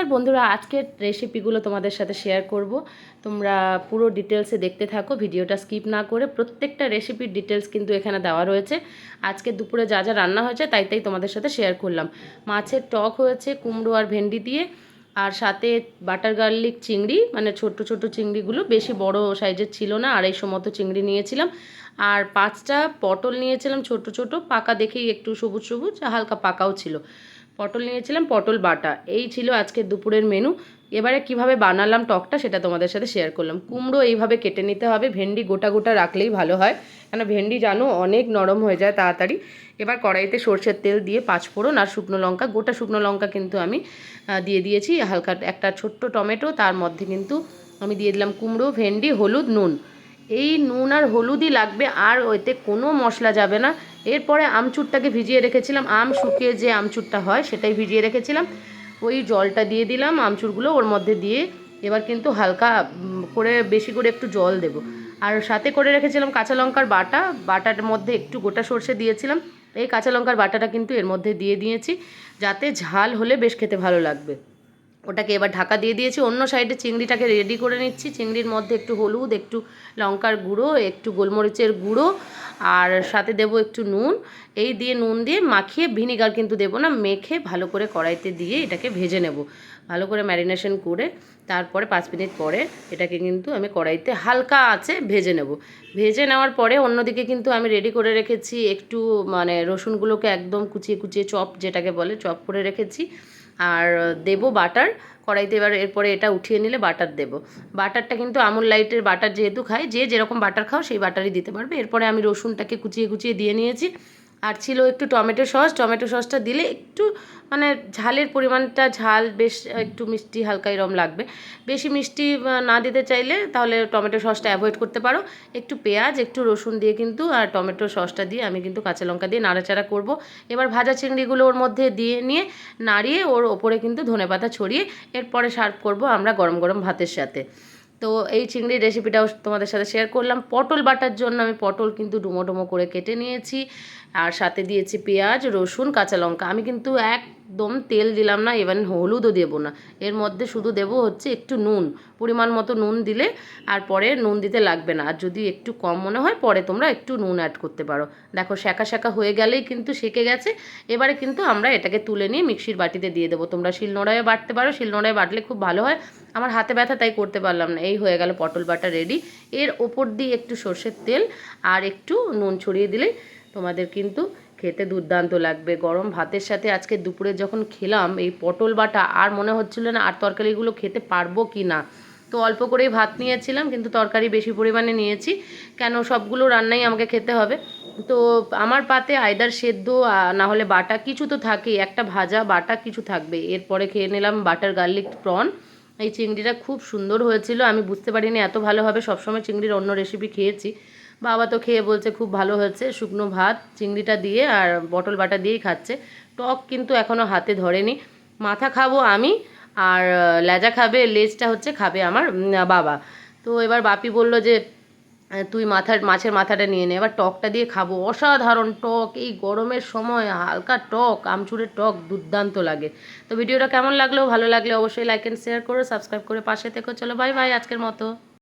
নমস্কার বন্ধুরা, আজকের রেসিপিগুলো তোমাদের সাথে শেয়ার করব। তোমরা পুরো ডিটেলসে দেখতে থাকো, ভিডিওটা স্কিপ না করে প্রত্যেকটা রেসিপির ডিটেলস কিন্তু এখানে দেওয়া রয়েছে। আজকে দুপুরে যা যা রান্না হয়েছে তাই তাই তোমাদের সাথে শেয়ার করলাম। মাছের টক হয়েছে, কুমড়ো আর ভেন্ডি দিয়ে, আর সাথে বাটার গার্লিক চিংড়ি মানে ছোট ছোট চিংড়িগুলো, বেশি বড় সাইজের ছিল না, আড়াইশো মতো চিংড়ি নিয়েছিলাম। আর পাঁচটা পটল নিয়েছিলাম ছোট ছোট পাকা দেখেই একটু সবুজ সবুজ, হালকা পাকাও ছিল। পটল নিয়েছিলাম, পটল বাটা। এই ছিল আজকের দুপুরের মেনু এবারে কীভাবে বানালাম টকটা সেটা তোমাদের সাথে শেয়ার করলাম। কুমড়ো এইভাবে কেটে নিতে হবে, ভেন্ডি গোটা গোটা রাখলেই ভালো হয়। কেন ভেন্ডি জানো অনেক নরম হয়ে যায় তাড়াতাড়ি। এবার কড়াইতে সর্ষের তেল দিয়ে পাঁচফোড়ন আর শুকনো লঙ্কা, গোটা শুকনো লঙ্কা কিন্তু আমি দিয়ে দিয়েছি। হালকা একটা ছোট্ট টমেটো, তার মধ্যে কিন্তু আমি দিয়ে দিলাম কুমড়ো, ভেন্ডি, হলুদ, নুন। এই নুন আর হলুদই লাগবে আর ওইতে কোনো মশলা যাবে না। এরপরে আমচুরটাকে ভিজিয়ে রেখেছিলাম। আম শুকিয়ে যে আমচুরটা হয়, সেটাই ভিজিয়ে রেখেছিলাম। ওই জলটা দিয়ে দিলাম আমচুরগুলো, ওর মধ্যে দিয়ে এবার কিন্তু হালকা করে, বেশি করে একটু জল দেব। আর সাথে করে রেখেছিলাম কাঁচা লঙ্কার বাটা। বাটার মধ্যে একটু গোটা সর্ষে দিয়েছিলাম। এই কাঁচা লঙ্কার বাটাটা কিন্তু এর মধ্যে দিয়ে দিয়েছি। যাতে ঝাল হলে বেশ খেতে ভালো লাগবে। ওটাকে এবার ঢাকা দিয়ে দিয়েছি। অন্য সাইডে চিংড়িটাকে রেডি করে নিচ্ছি। চিংড়ির মধ্যে একটু হলুদ, একটু লঙ্কার গুঁড়ো, একটু গোলমরিচের গুঁড়ো, আর সাথে দেবো একটু নুন। এই দিয়ে নুন দিয়ে মাখিয়ে ভিনিগার কিন্তু দেবো না, মেখে ভালো করে কড়াইতে দিয়ে এটাকে ভেজে নেব। ভালো করে ম্যারিনেশন করে তারপরে পাঁচ মিনিট পরে এটাকে কিন্তু আমি কড়াইতে হালকা আছে ভেজে নেব। ভেজে নেওয়ার পরে অন্যদিকে কিন্তু আমি রেডি করে রেখেছি একটু মানে রসুনগুলোকে একদম কুচিয়ে কুচিয়ে চপ যেটাকে বলে, চপ করে রেখেছি। আর দেবো বাটার। কড়াইতে এবার এরপরে এটা উঠিয়ে নিলে বাটার দেবো। বাটারটা কিন্তু আমুল লাইটের বাটার যেহেতু খাই যে যেরকম বাটার খাও সেই বাটারই দিতে পারবে। এরপরে আমি রসুনটাকে কুচিয়ে কুচিয়ে দিয়ে নিয়েছি। আর ছিল একটু টমেটো সস, টমেটো সসটা দিলে একটু মানে ঝালের পরিমাণটা, ঝাল বেশ একটু মিষ্টি, হালকা এরম লাগবে। বেশি মিষ্টি না দিতে চাইলে তাহলে টমেটো সসটা অ্যাভয়েড করতে পারো। একটু পেঁয়াজ, একটু রসুন দিয়ে কিন্তু, আর টমেটো সসটা দিয়ে আমি কিন্তু কাঁচা লঙ্কা দিয়ে নাড়াচাড়া করব। এবার ভাজা চিংড়িগুলো ওর মধ্যে দিয়ে নিয়ে নাড়িয়ে ওর ওপরে কিন্তু ধনেপাতা ছড়িয়ে এরপরে সার্ভ করব আমরা গরম গরম ভাতের সাথে। তো এই চিংড়ির রেসিপিটাও তোমাদের সাথে শেয়ার করলাম। পটল বাটার জন্য আমি পটল কিন্তু ডুমো ডুমো করে কেটে নিয়েছি। আর সাথে দিয়েছি পেঁয়াজ, রসুন, কাঁচা লঙ্কা। আমি কিন্তু একদম তেল দিলাম না ইভেন হলুদও দেবো না। এর মধ্যে শুধু দেবো হচ্ছে একটু নুন, পরিমাণ মতো নুন দিলে আর পরে নুন দিতে লাগবে না। আর যদি একটু কম মনে হয়, পরে তোমরা একটু নুন অ্যাড করতে পারো। দেখো, শাঁকা শাঁকা হয়ে গেলেই কিন্তু সেকে গেছে। এবারে কিন্তু আমরা এটাকে তুলে নিয়ে মিক্সির বাটিতে দিয়ে দেবো। তোমরা শিলনোড়ায় বাটতে পারো, শিলনোড়ায় বাটলে খুব ভালো হয়। আমার হাতে ব্যথা, তাই করতে পারলাম না। এই হয়ে গেল পটল বাটা রেডি এর ওপর দিয়ে একটু সর্ষের তেল আর একটু নুন ছড়িয়ে দিলেই তোমাদের কিন্তু খেতে দুর্দান্ত লাগবে। গরম ভাতের সাথে আজকে দুপুরে যখন খেলাম, এই পটল বাটা আর মনে হচ্ছিল না আর তরকারিগুলো খেতে পারব কি না। তো অল্প করেই ভাত নিয়েছিলাম, কিন্তু তরকারি বেশি পরিমাণে নিয়েছি। কেন সবগুলো রান্নাই আমাকে খেতে হবে। তো আমার পাতে আয়দার সেদ্ধ না হলে বাটা কিছু তো থাকেই। একটা ভাজা বাটা কিছু থাকবে। এরপরে খেয়ে নিলাম বাটার গার্লিক প্রন। এই চিংড়িটা খুব সুন্দর হয়েছিল। আমি বুঝতে পারিনি এত ভালো হবে। সবসময় চিংড়ির অন্য রেসিপি খেয়েছি। বাবা তো খেয়ে বলছে খুব ভালো হয়েছে। শুকনো ভাত, চিংড়িটা দিয়ে আর বটল বাটা দিয়েই খাচ্ছে। টক কিন্তু এখনও হাতে ধরেনি। মাথা খাব আমি আর লেজা খাবে, লেজটা হচ্ছে খাবে আমার বাবা। তো এবার বাপি বলল যে তুই মাথার, মাছের মাথাটা নিয়ে নে, এবার টকটা দিয়ে খাব। অসাধারণ টক, এই গরমের সময় হালকা টক, আমচুরের টক দুর্দান্ত লাগে। তো ভিডিওটা কেমন লাগল, ভালো লাগলে অবশ্যই লাইক অ্যান্ড শেয়ার করো সাবস্ক্রাইব করে পাশে থেকো। চলো বাই বাই আজকের মতো।